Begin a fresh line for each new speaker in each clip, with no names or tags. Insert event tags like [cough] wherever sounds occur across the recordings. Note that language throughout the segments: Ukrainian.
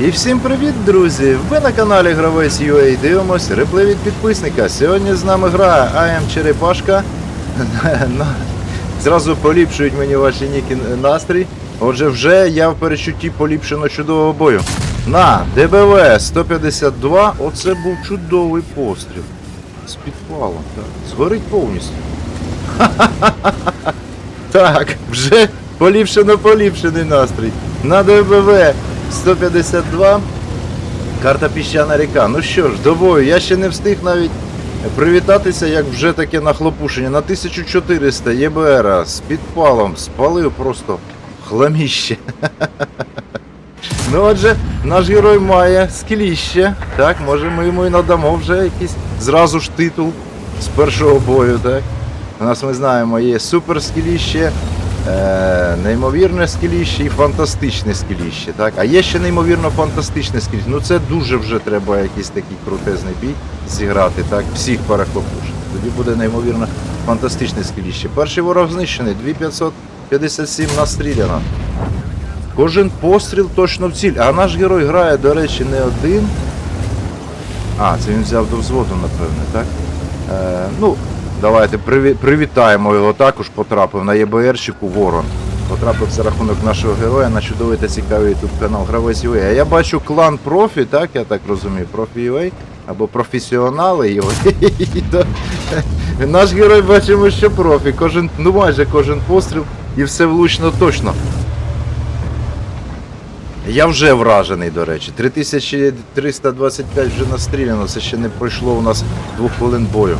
І всім привіт, друзі! Ви на каналі Гравець UA дивимось реплей від підписника. Сьогодні з нами грає АМ Черепашка. [laughs] Зразу поліпшують мені ваші ніки настрій. Отже, вже я в перечутті поліпшено чудового бою. На ДБВ 152. Оце був чудовий постріл. З підпалом, так. Згорить повністю. [laughs] Так, вже поліпшено поліпшений настрій. На ДБВ 152. Карта піщана ріка. Ну що ж, до бою. Я ще не встиг навіть привітатися, як вже таке нахлопушення. На 1400 ЄБР з підпалом спалив просто хламіще. Ну отже, наш герой має скіліще. Так, може ми йому і надамо вже якийсь зразу ж титул з першого бою, так? У нас ми знаємо, є супер скіліще, е, неймовірне скіліще і фантастичне скіліще. Так? А є ще неймовірно фантастичне скіліще. Ну це дуже вже треба якийсь такий крутезний бій зіграти, так? Всіх перехлопушити. Тоді буде неймовірно фантастичне скіліще. Перший ворог знищений, 2557 настріляно. Кожен постріл точно в ціль. А наш герой грає, до речі, не один. А, це він взяв до взводу, напевне, так? Е, ну, давайте привітаємо його також, потрапив на ЄБРщику Ворон. Потрапив за рахунок нашого героя на чудовий та цікавий YouTube канал Гравець UA. А я бачу клан профі, так, я так розумію, профі UA, або професіонали його. [laughs] Наш герой бачимо, що профі. Кожен, ну майже кожен постріл і все влучно точно. Я вже вражений, до речі. 3325 вже настріляно, це ще не пройшло у нас двох хвилин бою.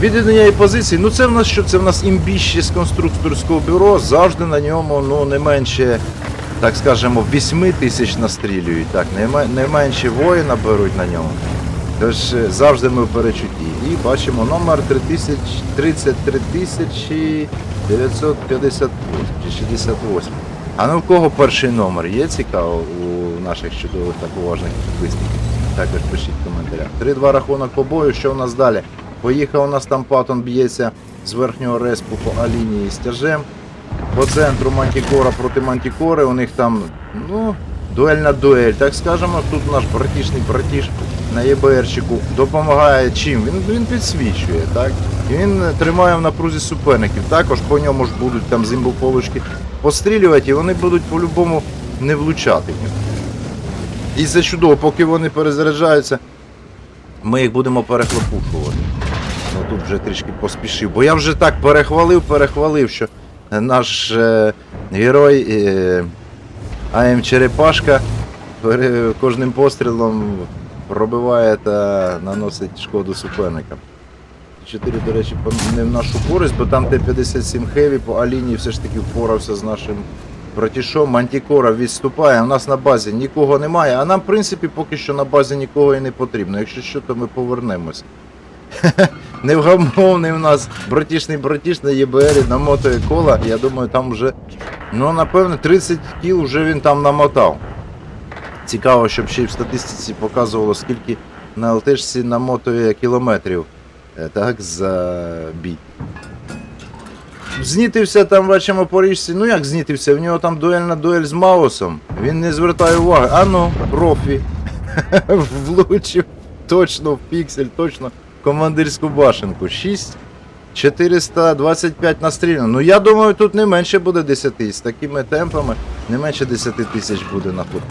Відвідання і позиції, ну це в нас що? Це в нас імбіще з конструкторського бюро, завжди на ньому ну, не менше, так скажемо, 8 тисяч настрілюють. Так, не, менше воїна беруть на ньому. Тож е, завжди ми в перечутті. І бачимо номер 3000 33 тисячі 958 68. А ну в кого перший номер? Є цікаво у наших чудових та поважних підписників? Також пишіть в коментарях. 3-2 рахунок по бою, що у нас далі? Поїхав у нас там Паттон б'ється з верхнього респу по А-лінії з тяжем. По центру Мантікора проти Мантікори. У них там, ну, дуельна дуель, так скажемо. Тут наш братішний братіш на ЄБРчику допомагає чим? Він, він підсвічує, так? І він тримає в напрузі суперників. Також по ньому ж будуть там зімбополочки пострілювати, і вони будуть по-любому не влучати. І це чудово, поки вони перезаряджаються, ми їх будемо перехлопушувати. Ну тут вже трішки поспішив. Бо я вже так перехвалив, перехвалив, що наш е, герой е, АМ Черепашка пере- кожним пострілом пробиває та наносить шкоду суперникам. 4, до речі, не в нашу користь, бо там Т-57 Хеві по Аліні все ж таки впорався з нашим братішом. Мантікора відступає, у нас на базі нікого немає, а нам, в принципі, поки що на базі нікого і не потрібно. Якщо що, то ми повернемось. [laughs] Невгамовний у нас братішний братіш на ЄБРі намотує кола. Я думаю, там вже, ну, напевно, 30 кіл вже він там намотав. Цікаво, щоб ще й в статистиці показувало, скільки на ЛТшці намотує кілометрів е, так, за бій. Знітився там, бачимо, по річці. Ну як знітився? В нього там дуельна дуель з Маусом. Він не звертає уваги. А ну, профі. [laughs] Влучив точно в піксель, точно командирську башенку. 6 425 настріляно. Ну я думаю, тут не менше буде 10 з такими темпами, не менше 10 тисяч буде на хлопу.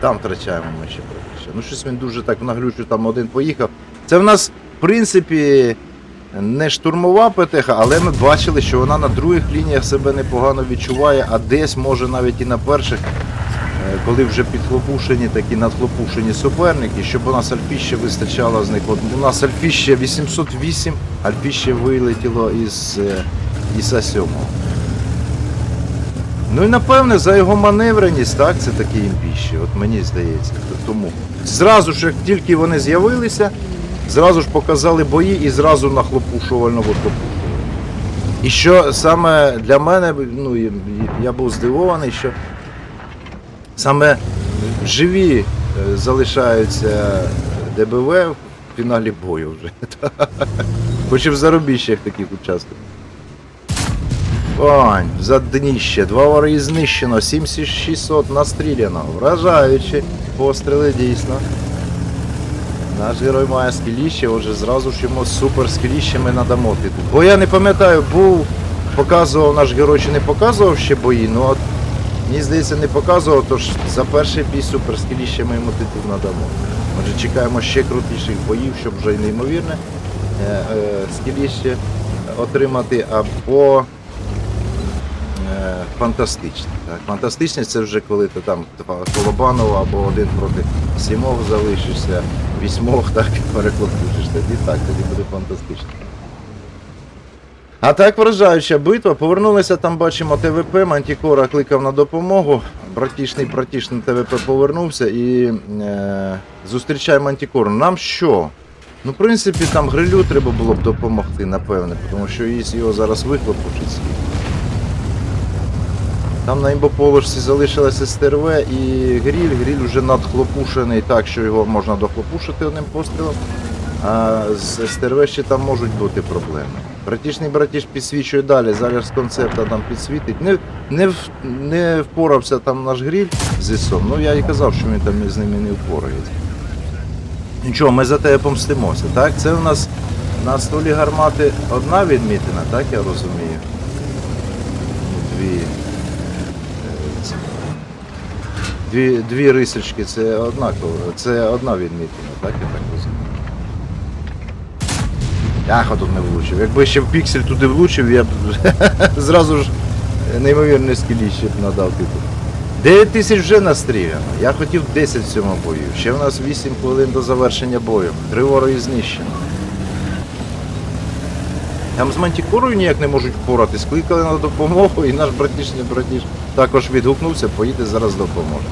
Там втрачаємо ми ще що. Ну щось він дуже так наглючу, там один поїхав. Це в нас, в принципі, не штурмова ПТХ, але ми бачили, що вона на других лініях себе непогано відчуває, а десь може навіть і на перших, коли вже підхлопушені, такі надхлопушені суперники, щоб у нас альфіще вистачало з них. От у нас альфіще 808, альфіще вилетіло із е, іса 7. Ну і напевне за його маневреність, так, це такі імпіші, от мені здається. Тому зразу ж, як тільки вони з'явилися, зразу ж показали бої і зразу нахлопушувально вихлопушували. І що саме для мене, ну я був здивований, що саме живі е, залишаються ДБВ в фіналі бою вже. [laughs] Хоч і в зарубіжжях таких учасників. Вогонь, за дніще, два вори знищено, 7600 настріляно. Вражаючі постріли дійсно. Наш герой має скіліще, отже зразу ж йому супер скіліщами надамо титул. Бо я не пам'ятаю, був, показував наш герой чи не показував ще бої, ну от мені здається не показував, тож за перший бій супер скіліще ми йому титул надамо. Отже, чекаємо ще крутіших боїв, щоб вже й неймовірне е, е, скіліще отримати або е, фантастичне. Фантастичне це вже коли ти там Колобанова або один проти сімох залишишся, вісьмох, так, [laughs] переклопушиш. Тоді так, тоді буде фантастично. А так вражаюча битва. Повернулися там, бачимо ТВП, Мантікора кликав на допомогу. Братішний братішний ТВП повернувся і е, зустрічає Мантікору. Нам що? Ну, в принципі, там грилю треба було б допомогти, напевне, тому що його зараз вихлопушить світ. Там на імбоположці залишилася СТРВ і гріль. Гріль вже надхлопушений так, що його можна дохлопушити одним пострілом. А з СТРВ ще там можуть бути проблеми. Братішний братіш підсвічує далі, зараз концепта там підсвітить. Не, не, не впорався там наш гріль з ІСом. Ну я і казав, що він там з ними не впорається. Нічого, ми за тебе помстимося, так? Це у нас на столі гармати одна відмітина, так я розумію? Дві. е. Дві, дві рисочки це однаково, це одна відмітина, так я так розумію. Яха тут не влучив. Якби ще в піксель туди влучив, я б [laughs] зразу ж неймовірне скіліще б надав типу. 9 тисяч вже настріляно. Я хотів 10 в цьому бою. Ще в нас 8 хвилин до завершення бою. Три вороги знищено. Там з мантікорою ніяк не можуть впоратись. Кликали на допомогу, і наш братішний братіш також відгукнувся, поїде зараз допоможе.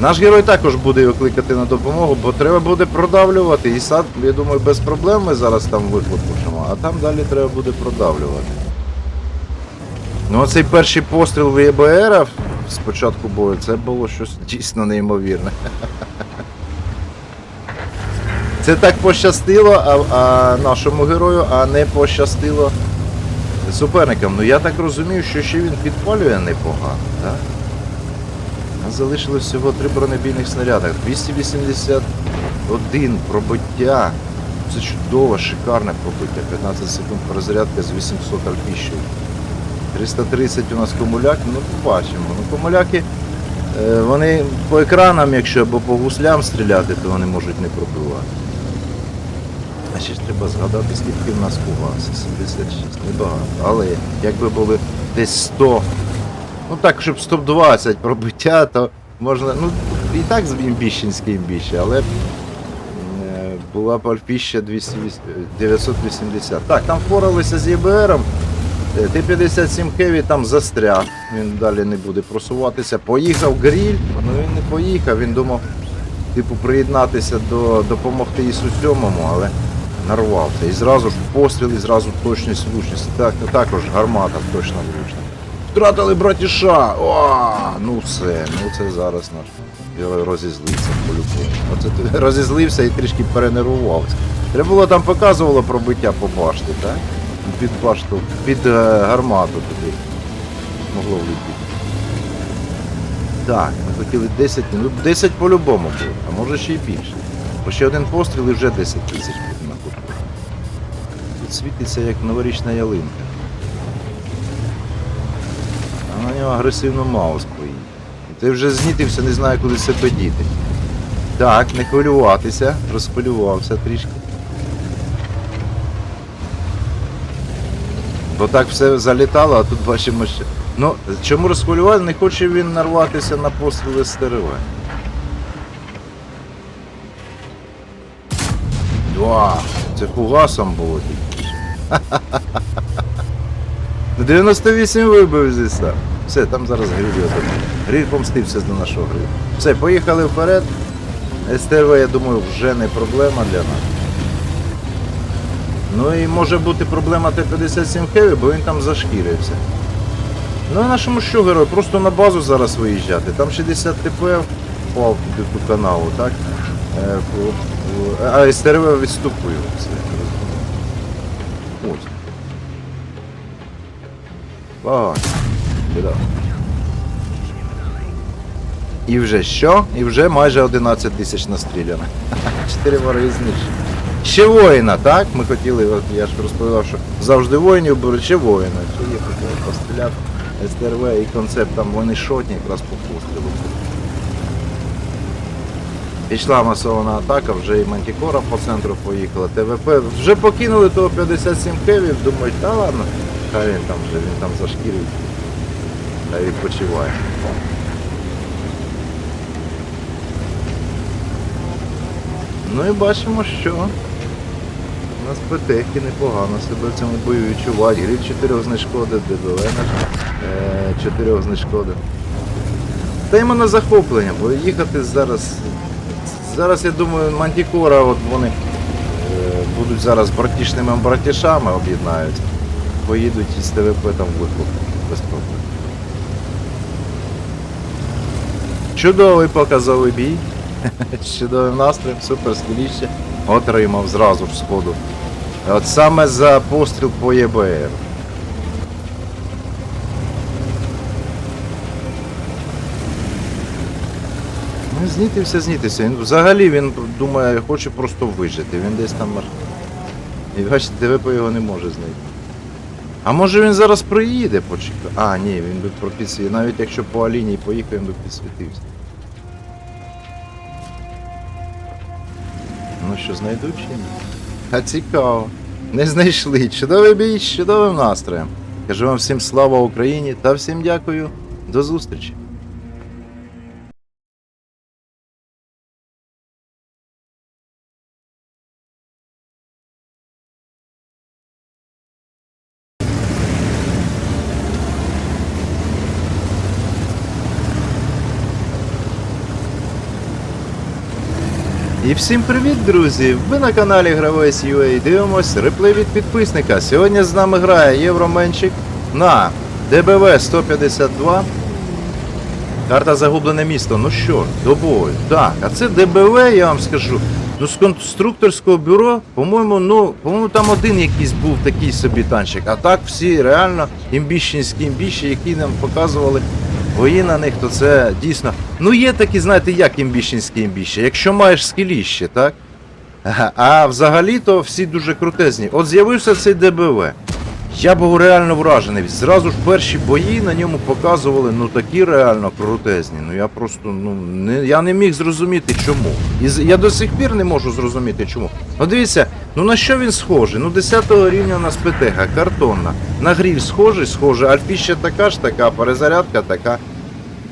Наш герой також буде його кликати на допомогу, бо треба буде продавлювати. І сад, я думаю, без проблем ми зараз там вихлопушимо, а там далі треба буде продавлювати. Ну, оцей перший постріл в ЄБР з початку бою, це було щось дійсно неймовірне. Це так пощастило а, а нашому герою, а не пощастило суперникам. Ну я так розумію, що ще він підпалює непогано, так? Залишилось всього три бронебійних снаряди. 281 пробиття. Це чудово, шикарне пробиття. 15 секунд розрядка з 800 альпіщів. 330 у нас комуляк, ну побачимо. Ну, комуляки, е, вони по екранам, якщо або по гуслям стріляти, то вони можуть не пробивати. А ще ж треба згадати, скільки в нас кувався. 76, небагато. Але якби були десь 100, ну так, щоб 120 пробиття, то можна. Ну, і так з імбіщенське імбіще, але е, була б альпіща 200, 980. Так, там впоралися з ЄБРом. Е, Т-57 Хеві там застряг, він далі не буде просуватися. Поїхав гріль, ну він не поїхав, він думав, типу, приєднатися до допомогти Ісу сьомому, але нарвався. І зразу ж постріл, і зразу точність влучність. Так, також гармата точно влучна. Втратили братіша! О, ну все, ну це зараз наш герой розізлився по-любому. Оце ти [laughs] розізлився і трішки перенервувався. Треба було там показувало пробиття по башті, так? Під башту, під е, гармату туди. Могло влетіти. Так, ми хотіли 10, ну 10 по-любому було, а може ще й більше. Бо ще один постріл і вже 10 тисяч буде на кутку. Тут світиться як новорічна ялинка. А на нього агресивно маус поїде. Ти вже знітився, не знаю, куди себе діти. Так, не хвилюватися, розхвилювався трішки. Бо так все залітало, а тут бачимо ще. Ну, чому розхвилював? Не хоче він нарватися на постріли стерева. Вау, це фугасом було тільки. що. Ну, 98 вибив зі ста. Все, там зараз гриль там. Гриль помстився до нашого грилю. Все, поїхали вперед. СТВ, я думаю, вже не проблема для нас. Ну і може бути проблема Т-57 Heavy, бо він там зашкірився. Ну а нашому що герою? Просто на базу зараз виїжджати. Там 60 ТП впав до каналу, так? Е, А СТРВ розумію. Ось. Вогонь. Чудово. І вже що? І вже майже 11 тисяч настріляно. [laughs] Чотири вороги знищені. Ще воїна, так? Ми хотіли, от я ж розповідав, що завжди воїнів беруть, ще воїна. Що є хотіли постріляти. СТРВ і концепт там вони шотні якраз по пострілу. Пішла масована атака, вже і Мантікора по центру поїхала, ТВП. Вже покинули того 57 кевів, думають, та ладно, хай він там вже, він там зашкірив. Та відпочиває. Ну і бачимо, що у нас ПТХи непогано себе в цьому бою відчувають. Гріль 4 знешкодив, ДБВ наш 4 знешкодив. Та йому на захоплення, бо їхати зараз. Зараз я думаю, Мантікора, от вони е, будуть зараз братішними братішами об'єднаються. Поїдуть із ТВП там виклик без проблем. Чудовий показовий бій. [laughs] з Чудовим настроєм, супер скіліще. Отримав зразу ж сходу. От саме за постріл по ЄБР. Ну, знітився, знітився. Він взагалі він думає, хоче просто вижити. Він десь там. І бачите, ТВП його не може знайти. А може він зараз приїде, почекай. А, ні, він би пропісвітив. Навіть якщо по Алінії поїхав, він би підсвітився. Ну що, знайдуть чи ні? А цікаво. Не знайшли. Чудовий бій з чудовим настроєм. Кажу вам всім слава Україні та всім дякую. До зустрічі. І всім привіт, друзі! Ви на каналі Гравець UA дивимось реплей від підписника. Сьогодні з нами грає Євроменчик на ДБВ 152. Карта Загублене місто. Ну що, до бою. Так, а це ДБВ, я вам скажу. Ну, з конструкторського бюро, по-моєму, ну, по-моєму, там один якийсь був такий собі танчик. А так всі реально імбіщенські імбіщі, які нам показували бої на них, то це дійсно. Ну є такі, знаєте, як імбіщенські імбіщі. Якщо маєш скіліще, так? А взагалі то всі дуже крутезні. От з'явився цей ДБВ. Я був реально вражений. Зразу ж перші бої на ньому показували ну такі реально крутезні. Ну я просто ну не я не міг зрозуміти чому. І я до сих пір не можу зрозуміти чому. Ну дивіться, ну на що він схожий? Ну 10 рівня у нас ПТГ, картонна. На гріль схожий, схожий, альфіща така ж така, перезарядка така.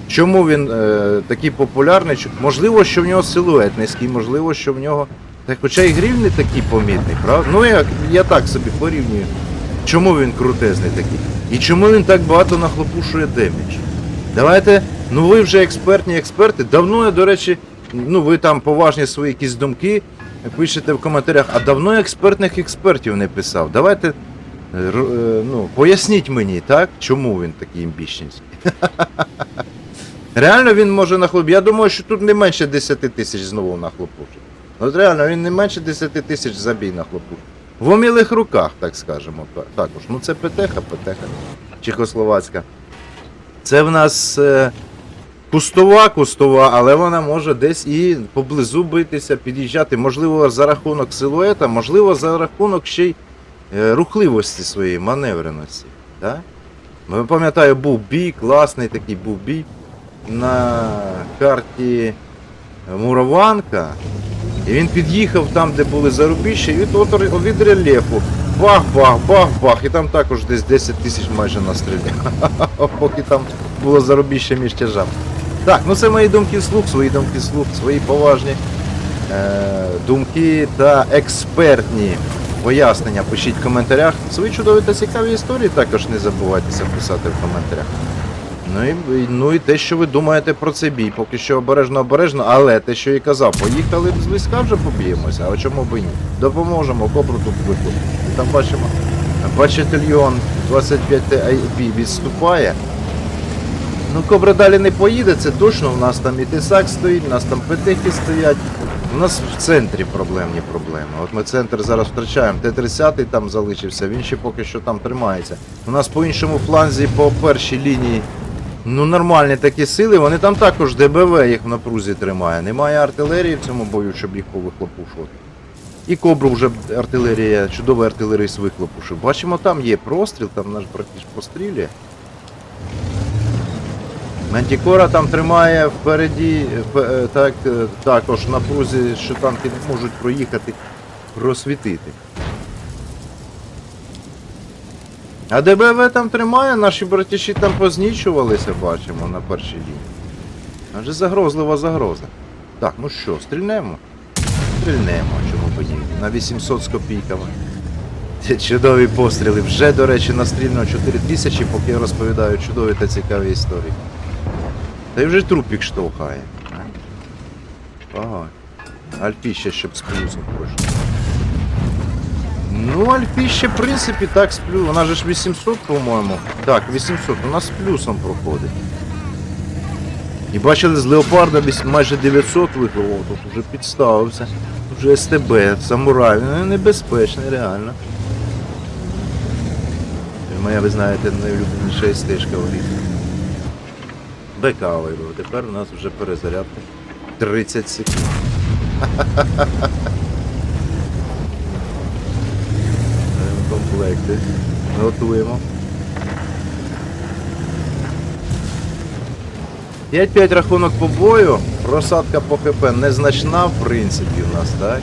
Чому він е, такий популярний? Можливо, що в нього силует низький, можливо, що в нього. Так, хоча і гріль не такий помітний, правда? Ну я, я так собі порівнюю. Чому він крутезний такий? І чому він так багато нахлопушує демідж? Давайте, ну ви вже експертні експерти. Давно я, до речі, ну ви там поважні свої якісь думки пишете в коментарях, а давно експертних експертів не писав. Давайте е, е, ну, поясніть мені, так, чому він такий імбіщенський. [laughs] Реально він може нахлоп. Я думаю, що тут не менше 10 тисяч знову нахлопушить. От реально, він не менше 10 тисяч забій нахлопушить. В умілих руках, так скажемо. Також. Ну це ПТХ, ПТХ Чехословацька. Це в нас е, кустова, кустова, але вона може десь і поблизу битися, під'їжджати. Можливо, за рахунок силуета, можливо, за рахунок ще й е, рухливості своєї, маневреності. Так? Ну, пам'ятаю, був бій, класний такий був бій на карті Мурованка. І він під'їхав там, де були зарубіжжя, і від, від рельєфу. Бах, бах, бах, бах. І там також десь 10 тисяч майже настріляв. [laughs] Поки там було зарубіжжя між тяжами. Так, ну це мої думки вслух, свої думки вслух, свої поважні е, думки та експертні пояснення пишіть в коментарях. Свої чудові та цікаві історії також не забувайтеся писати в коментарях. Ну і, і- ну і те, що ви думаєте про цей бій, поки що обережно обережно, але те, що я казав, поїхали б зблизька вже поб'ємося, а чому б і ні? Допоможемо, кобру тут виклик. І там бачимо, бачительйон 25 IB відступає. Ну, кобра далі не поїде, це точно. У нас там і тисак стоїть, у нас там петехи стоять. У нас в центрі проблемні проблеми. От ми центр зараз втрачаємо. Т-30 там залишився, він ще поки що там тримається. У нас по іншому фланзі, по першій лінії, ну нормальні такі сили, вони там також ДБВ їх в напрузі тримає. Немає артилерії в цьому бою, щоб їх повихлопушувати. І кобру вже артилерія, чудовий артилерист вихлопушив. Бачимо, там є простріл, там наш братіш пострілює. Мантікора там тримає впереді, е, е, так, е, також на прузі, що танки можуть проїхати, просвітити. А ДБВ там тримає, наші братіші там познічувалися, бачимо, на першій лінії. Адже загрозлива загроза. Так, ну що, стрільнемо? Стрільнемо, чому б ні. На 800 з копійками. Ці Чудові постріли. Вже, до речі, настрільно 4000, поки я розповідаю чудові та цікаві історії. Та й вже трупік штовхає. Ага. Альпіще, щоб з плюсом пройшло. Ну, Альпіще, в принципі, так з плюсом. Вона же ж 800, по-моєму. Так, 800. У нас з плюсом проходить. І бачили, з Леопарда майже 900 вихлопов, тут вже підставився. Вже СТБ, самурай. Ну, небезпечний, реально. Моя, ви знаєте, найулюбленіша стежка в лісі. БК вибив. Тепер у нас вже перезарядка 30 секунд. Комплекти. Готуємо. 5-5 рахунок по бою. Просадка по ХП незначна, в принципі, у нас, так?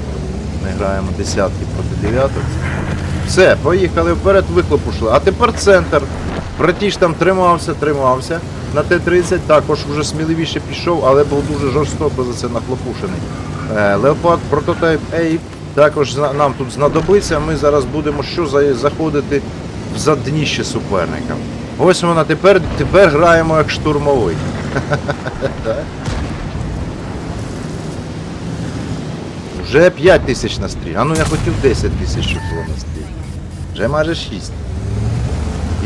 Ми граємо десятки проти дев'яток. Все, поїхали вперед, вихлопушили. А тепер центр. Братіш там тримався, тримався. На Т-30 також вже сміливіше пішов, але був дуже жорстоко за це нахлопушений. Е, Леопард прототип A також нам тут знадобиться. Ми зараз будемо що заходити в задніще суперника. Ось вона тепер, тепер граємо як штурмовий. [laughs] Вже 5 тисяч на стрій. А ну я хотів 10 тисяч, щоб було на стрій. Вже майже 6.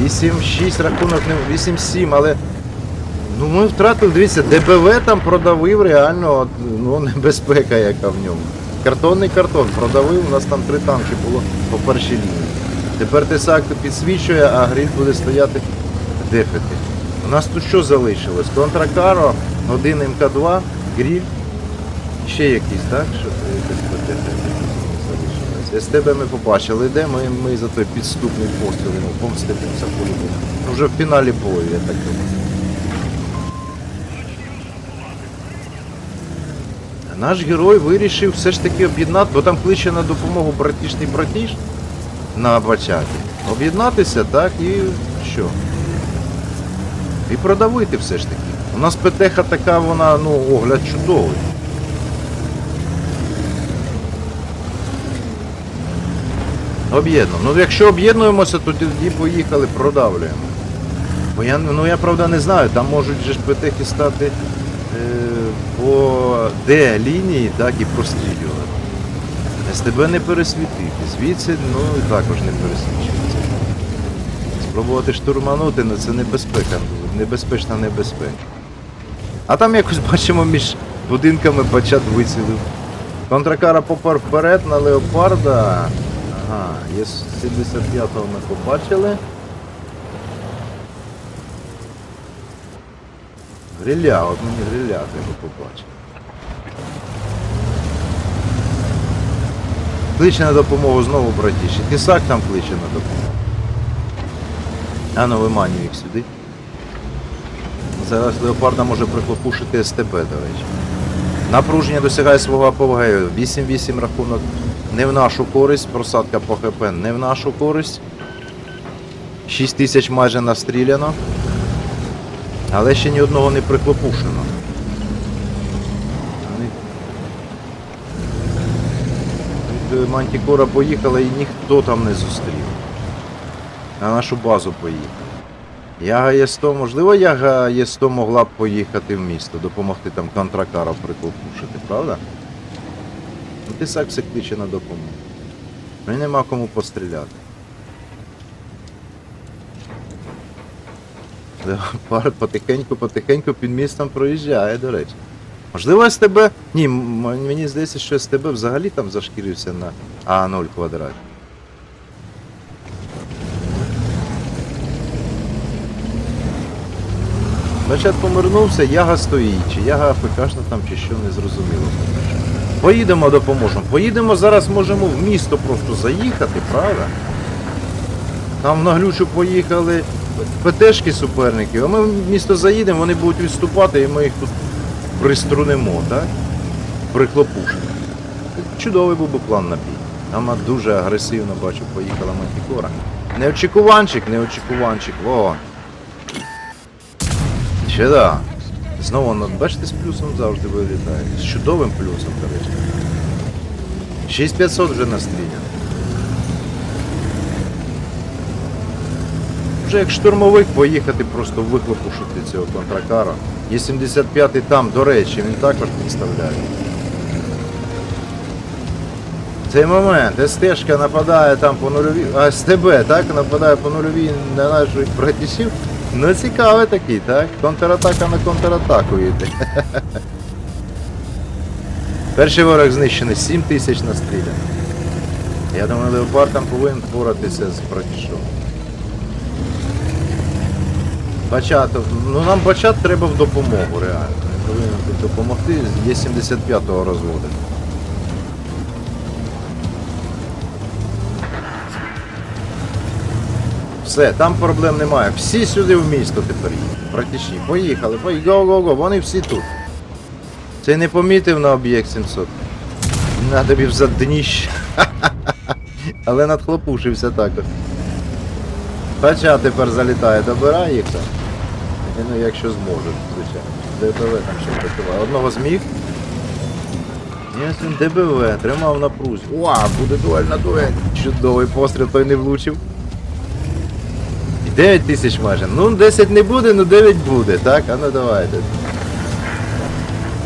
8-6 рахунок 8-7, але. Ну ми втратили, дивіться, ДБВ там продавив реально ну, небезпека яка в ньому. Картонний картон продавив, у нас там три танки було по першій лінії. Тепер Тесак підсвічує, а гриль буде стояти дефити. У нас тут що залишилось? Контракаро, один МК2, гриль. Ще якийсь, так? Що залишилось. СТБ ми побачили, де ми, ми за той підступний постріл, ну, помстимося по-любому. Вже в фіналі бою, я так думаю. А Наш герой вирішив все ж таки об'єднати, бо там кличе на допомогу братішний братіш на бачаті. Об'єднатися, так, і що? І продавити все ж таки. У нас ПТХ така, вона, ну, огляд чудовий. Об'єднуємо. Ну якщо об'єднуємося, то тоді поїхали, продавлюємо. Бо я, ну я правда не знаю, там можуть же ж ПТХи стати по Д лінії, так і прострілювати. СТБ не пересвітити. Звідси, ну також не пересвічується. Спробувати штурманути, ну це небезпека, небезпечна небезпека. А там якось [laughs] бачимо між будинками бачат вицілив. Контракара попер вперед на леопарда. Ага, є 75-го ми побачили. Гриля, от мені гриля треба побачити. Кличе на допомогу знову братіші. Тисак там кличе на допомогу. А ну виманюю їх сюди. Зараз леопарда може прихлопушити СТБ, до речі. Напруження досягає свого апогею. 8-8 рахунок не в нашу користь, просадка по ХП не в нашу користь. 6 тисяч майже настріляно. Але ще ні одного не прихлопушено. Вони- Від, е, Мантікора поїхала і ніхто там не зустрів. На нашу базу поїхав. Яга Є100, можливо, Яга Є100 могла б поїхати в місто, допомогти там контракаров прикопушити, правда? Ну Тисак все кличе на допомогу. Мені нема кому постріляти. [laughs] Леопард потихеньку-потихеньку під містом проїжджає, до речі. Можливо, СТБ. Ні, мені здається, що СТБ взагалі там зашкірився на А0 квадраті. Бачат помирнувся, яга стоїть, чи яга АФКшна там, чи що не зрозуміло. Поїдемо, допоможемо. Поїдемо зараз можемо в місто просто заїхати, правда? Там в наглючу поїхали ПТшки суперників, а ми в місто заїдемо, вони будуть відступати і ми їх тут приструнемо, так? Прихлопушимо. Чудовий був би план на бій. Там дуже агресивно бачу, поїхала Мантікора. Неочікуванчик, неочікуванчик, вогонь. Ще да. Знову, бачите, з плюсом завжди вилітає. З чудовим плюсом, до речі. 6500 вже настріляно. Вже як штурмовик поїхати просто вихлопушити цього контракара. Є 75-й там, до речі, він також підставляє. Цей момент, СТшка нападає там по нульовій, а СТБ, так, нападає по нульовій на наших братішів. Ну цікавий такий, так? Контратака на контратаку йде. [laughs] Перший ворог знищений, 7 тисяч настріляно. Я думаю, Леопард там повинен впоратися з братішом. Бачат, ну нам бачат треба в допомогу, реально. Повинен допомогти, є 75-го розводу. Все, там проблем немає. Всі сюди в місто тепер їдуть. Практичні. Поїхали, поїхали, го-го-го, вони всі тут. Це не помітив на об'єкт 700. На тобі в задніще. [laughs] Але надхлопушився також. Хоча тепер залітає, добирає їх там. Ну, якщо зможе, звичайно. ДБВ там ще працюває. Одного зміг. Ні, він ДБВ, тримав на прузі. Уа, буде дуель на дуель. Чудовий постріл, той не влучив. І 9 тисяч майже. Ну 10 не буде, ну 9 буде, так? А ну давайте.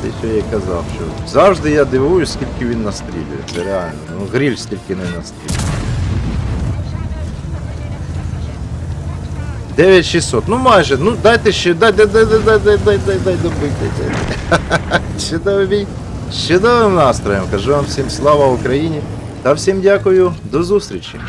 Те, що я казав, що завжди я дивуюсь, скільки він настрілює. Це реально. Ну гріль стільки не настрілює. 9600. Ну майже, ну дайте ще, дайте, дайте, дайте, дайте, дайте добити. [laughs] Чудовий бій. Чудовим настроєм. Кажу вам всім слава Україні та всім дякую. До зустрічі.